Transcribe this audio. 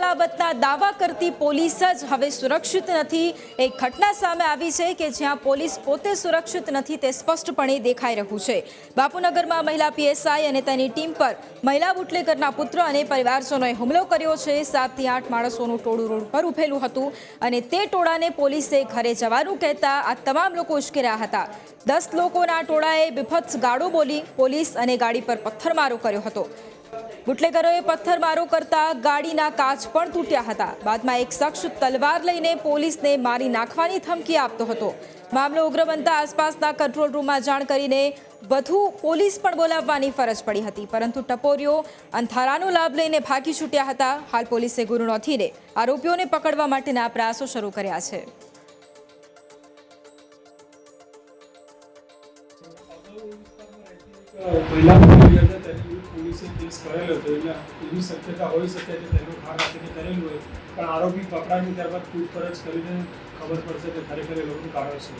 સલામતના દાવા કરતી પોલીસ જ હવે સુરક્ષિત નથી. એક ઘટના સામે આવી છે કે જ્યાં પોલીસ પોતે સુરક્ષિત નથી તે સ્પષ્ટપણે દેખાઈ રહ્યું છે. બાપુનગરમાં મહિલા પીએસઆઈ અને તેની ટીમ પર મહિલા બુટલેકરના પુત્ર અને પરિવારજનોએ હુમલો કર્યો છે. સાતથી આઠ માણસોનું ટોળું રોડ પર ઉભેલું હતું અને તે ટોળાને પોલીસે ઘરે જવાનું કહેતા આ તમામ લોકો ઉશ્કેર્યા હતા. દસ લોકોના ટોળાએ બીભત્સ ગાળો બોલી પોલીસ અને ગાડી પર પથ્થરમારો કર્યો હતો. બુટલેગરોએ પથ્થરમારો કરતા ગાડીના કાચ પણ તૂટ્યા હતા. બાદમાં એક શખ્સ તલવાર લઈને પોલીસને મારી નાખવાની ધમકી આપતો હતો. મામલો ઉગ્ર બનતા આસપાસના કંટ્રોલ રૂમમાં જાણ કરીને વધુ પોલીસ પણ બોલાવવાની ફરજ પડી હતી. પરંતુ ટપોરીઓ અંધારાનો લાભ લઈને ભાગી છૂટ્યા હતા. હાલ પોલીસે ગુરુ નોંધીને આરોપીઓને પકડવા માટેના પ્રયાસો શરૂ કર્યા છે. તેની પોલીસે કેસ કરેલો હતો એટલે એવી શક્યતા હોઈ શકે કે તેનું ભાગ આપીને કરેલું હોય. પણ આરોપી પકડાયું ત્યારબાદ પૂછપરછ કરીને ખબર પડશે કે ખરેખર એ લોકોનું કારણ શું